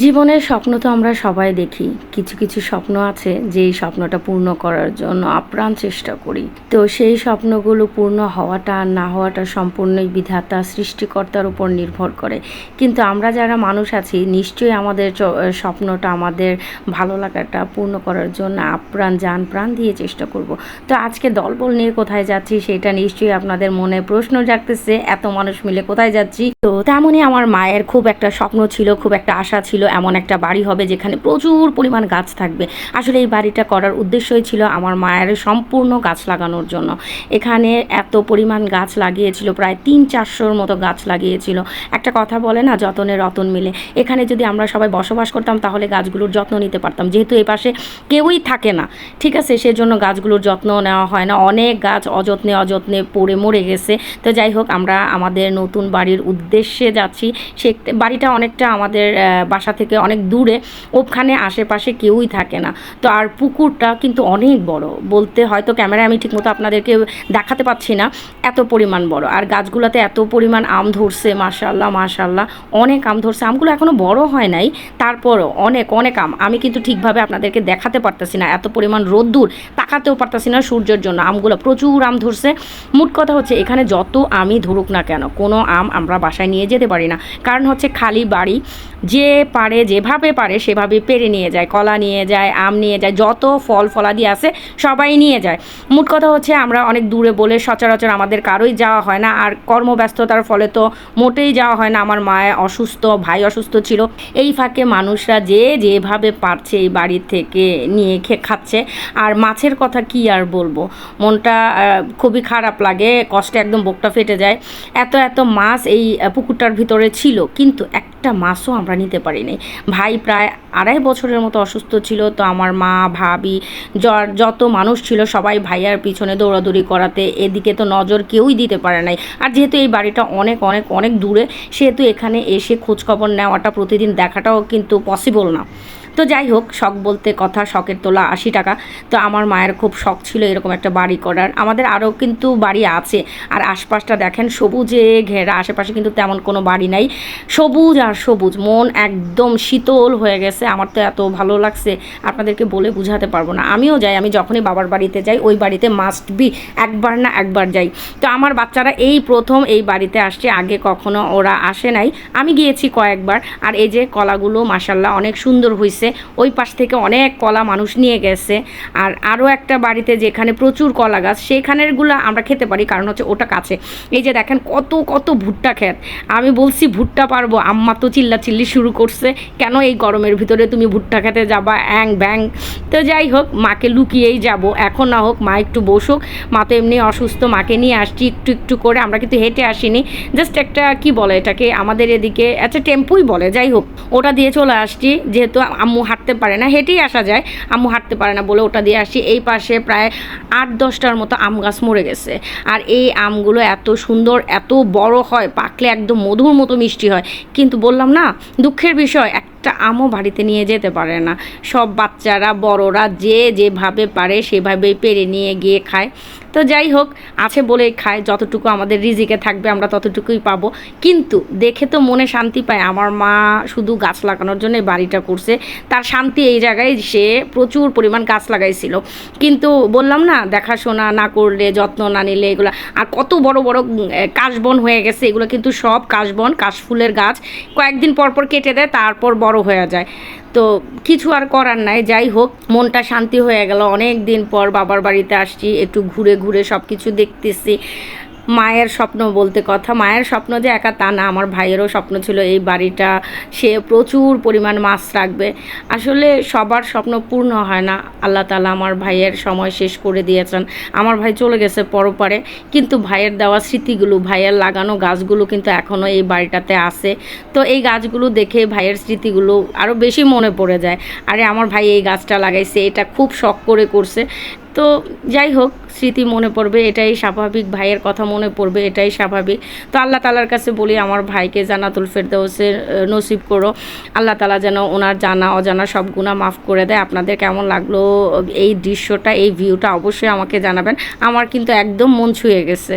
জীবনের স্বপ্ন তো আমরা সবাই দেখি। কিছু কিছু স্বপ্ন আছে যে স্বপ্নটা পূর্ণ করার জন্য আপ্রাণ চেষ্টা করি। তো সেই স্বপ্নগুলো পূর্ণ হওয়াটা আর না হওয়াটা সম্পূর্ণই বিধাতা সৃষ্টিকর্তার উপর নির্ভর করে। কিন্তু আমরা যারা মানুষ আছি, নিশ্চয়ই আমাদের স্বপ্নটা আমাদের ভালো লাগাটা পূর্ণ করার জন্য আপ্রাণ যান প্রাণ দিয়ে চেষ্টা করব। তো আজকে দলবল নিয়ে কোথায় যাচ্ছি সেটা নিশ্চয়ই আপনাদের মনে প্রশ্ন জাগতেছে, এত মানুষ মিলে কোথায় যাচ্ছি? তো তেমনই আমার মায়ের খুব একটা স্বপ্ন ছিল, খুব একটা আশা ছিল এমন একটা বাড়ি হবে যেখানে প্রচুর পরিমাণ গাছ থাকবে। আসলে এই বাড়িটা করার উদ্দেশ্যই ছিল আমার মায়ের সম্পূর্ণ গাছ লাগানোর জন্য। এখানে এত পরিমাণ গাছ লাগিয়েছিল প্রায় তিন চারশোর মতো গাছ লাগিয়েছিল। একটা কথা বলে না যতনে রতন মিলে। এখানে যদি আমরা সবাই বসবাস করতাম তাহলে গাছগুলোর যত্ন নিতে পারতাম। যেহেতু এই পাশে কেউই থাকে না ঠিক আছে? সেজন্য গাছগুলোর যত্ন নেওয়া হয় না। অনেক গাছ অযত্নে অযত্নে পড়ে মরে গেছে। তো যাই হোক আমরা আমাদের নতুন বাড়ির উদ্দেশ্যে যাচ্ছি। সে বাড়িটা অনেকটা আমাদের আহ, বাসা থেকে অনেক দূরে, ওখানে আশেপাশে কেউই থাকে না। তো আর পুকুরটা কিন্তু অনেক বড়। বলতে হয়তো ক্যামেরায় আমি ঠিকমতো আপনাদেরকে দেখাতে পাচ্ছি না, এত পরিমাণ বড়। আর গাছগুলোতে এত পরিমাণ আম ধরছে মাশাল্লাহ মাশাল্লাহ অনেক আম ধরছে। আমগুলো এখনও বড় হয় নাই, তারপরও অনেক অনেক আম। আমি কিন্তু ঠিকভাবে আপনাদেরকে দেখাতে পারতেছি না, এত পরিমাণ রোদ্দুর তাকাতেও পারতেছি না সূর্যের জন্য। আমগুলো প্রচুর আম ধরছে। মোট কথা হচ্ছে, এখানে যত আমই ধরুক না কেন, কোনো আম আমরা বাসায় নিয়ে যেতে পারি না। কারণ হচ্ছে খালি বাড়ি। যে পারে, যেভাবে পারে সেভাবে পেরে নিয়ে যায়, কলা নিয়ে যায়, আম নিয়ে যায়, যত ফল ফলাদি আছে সবাই নিয়ে যায়। মোট কথা হচ্ছে আমরা অনেক দূরে বলে সচরাচর আমাদের কারোই যাওয়া হয় না, আর কর্মব্যস্ততার ফলে তো মোটেই যাওয়া হয় না। আমার মায় অসুস্থ, ভাই অসুস্থ ছিল। এই ফাঁকে মানুষরা যে যেভাবে পারছে এই বাড়ি থেকে নিয়ে খে, খাচ্ছে। আর মাছের কথা কি আর বলব? মনটা খুবই খারাপ লাগে, কষ্টে একদম বুকটা ফেটে যায়। এত এত মাছ এই পুকুরটার ভিতরে ছিল, কিন্তু একটা মাছও আমরা নিতে পারিনি ভাই প্রায় আড়াই বছরের মতো অসুস্থ ছিল, তো আমার মা, ভাবি যত মানুষ ছিল সবাই ভাইয়ার পিছনে দৌড়াদৌড়ি করাতে, এদিকে তো নজর কেউই দিতে পারে নাই। আর যেহেতু এই বাড়িটা অনেক অনেক অনেক দূরে, সেহেতু এখানে এসে খোঁজখবর নেওয়াটা, প্রতিদিন দেখাটাও কিন্তু পসিবল না। তো যাই হোক, শখ বলতে কথা, শখের তোলা আশি টাকা। তো আমার মায়ের খুব শখ ছিল এরকম একটা বাড়ি করার। আমাদের আরও কিন্তু বাড়ি আছে। আর আশপাশটা দেখেন, সবুজে ঘেরা। আশেপাশে কিন্তু তেমন কোনো বাড়ি নাই। সবুজ আর সবুজ, মন একদম শীতল হয়ে গেছে। আমার তো এত ভালো লাগছে, আপনাদেরকে বলে বুঝাতে পারব না। আমিও যাই, আমি যখনই বাবার বাড়িতে যাই, ওই বাড়িতে মাস্ট বি একবার না একবার যাই। তো আমার বাচ্চারা এই প্রথম এই বাড়িতে আসছে, আগে কখনো ওরা আসে নাই। আমি গিয়েছি কয়েকবার। আর এই যে কলাগুলো মাসাল্লাহ অনেক সুন্দর হয়েছে ওই পাশ থেকে অনেক কলা মানুষ নিয়ে গেছে। আর আরও একটা বাড়িতে যেখানে প্রচুর কলা গাছ, সেখানেরগুলো আমরা খেতে পারি, কারণ হচ্ছে ওটা কাছে। এই যে দেখেন কত কত ভুট্টা খেত আমি বলছি ভুট্টা পারব, আম্মা তো চিল্লা চিল্লি শুরু করছে, কেন এই গরমের ভিতরে তুমি ভুট্টা খেতে যাবা? অ্যাং ব্যাং। তো যাই হোক, মাকে লুকিয়েই যাব। এখন না হোক, মা একটু বসুক। মা তো এমনি অসুস্থ, মাকে নিয়ে আসছি একটু একটু করে। আমরা কিন্তু হেঁটে আসিনি। জাস্ট একটা, কি বলে এটাকে? আমাদের এদিকে আচ্ছা টেম্পুই বলে, যাই হোক। ওটা দিয়ে চলে আসছি, যেহেতু আম্মু হাঁটতে পারে না, হেঁটেই আসা যায়। আম্মু হাঁটতে পারে না বলে ওটা দিয়ে আসি। এই পাশে প্রায় আট দশটার মতো আম গাছ মরে গেছে। আর এই আমগুলো এত সুন্দর, এত বড় হয়, পাকলে একদম মধুর মতো মিষ্টি হয়। কিন্তু বললাম না, দুঃখের বিষয় একটা আমও বাড়িতে নিয়ে যেতে পারে না। সব বাচ্চারা, বড়রা যে যেভাবে পারে সেভাবেই পেরে নিয়ে গিয়ে খায়। তো যাই হোক, আছে বলেই খায়, যতটুকু আমাদের রিজিকে থাকবে আমরা ততটুকুই পাবো। কিন্তু দেখে তো মনে শান্তি পায়, আমার মা শুধু গাছ লাগানোর জন্য বাড়িটা করছে। তার শান্তি এই জায়গায় সে প্রচুর পরিমাণ গাছ লাগাইছিল। কিন্তু বললাম না, দেখাশোনা না করলে, যত্ন না নিলে এগুলো, আর কত বড় বড় কাশবন হয়ে গেছে। এগুলো কিন্তু সব কাশবন, কাশফুলের গাছ। কয়েকদিন পর পর কেটে দেয়, তারপর বড় হয়ে যায়। তো কিছু আর করার নাই, যাই হোক, মনটা শান্তি হয়ে গেল। অনেক দিন পর বাবার বাড়িতে আসছি, একটু ঘুরে ঘুরে সব কিছু দেখতেছি। মায়ের স্বপ্ন বলতে কথা। মায়ের স্বপ্ন যে একা তা না, আমার ভাইয়েরও স্বপ্ন ছিল এই বাড়িটা। সে প্রচুর পরিমাণ মাছ রাখবে। আসলে সবার স্বপ্ন পূর্ণ হয় না। আল্লাহ তালা আমার ভাইয়ের সময় শেষ করে দিয়েছেন। আমার ভাই চলে গেছে পরপারে, কিন্তু ভাইয়ের দেওয়া স্মৃতিগুলো, ভাইয়ের লাগানো গাছগুলো কিন্তু এখনও এই বাড়িটাতে আছে। তো এই গাছগুলো দেখে ভাইয়ের স্মৃতিগুলো আরও বেশি মনে পড়ে যায়। আরে আমার ভাই এই গাছটা লাগাইছে, এটা খুব শখ করে করছে। তো যাই হোক স্মৃতি মনে পড়বে এটাই স্বাভাবিক ভাইয়ের কথা মনে পড়বে এটাই স্বাভাবিক। তো আল্লাহ তালার কাছে বলি আমার ভাইকে জানাতুল ফেরদৌসের আহ, নসিব করো। আল্লাহ তালা যেন ওনার জানা অজানা সব গুণা মাফ করে দেয়। আপনাদের কেমন লাগল এই দৃশ্যটা এই ভিউটা অবশ্যই আমাকে জানাবেন। আমার কিন্তু একদম মন ছুঁয়ে গেছে।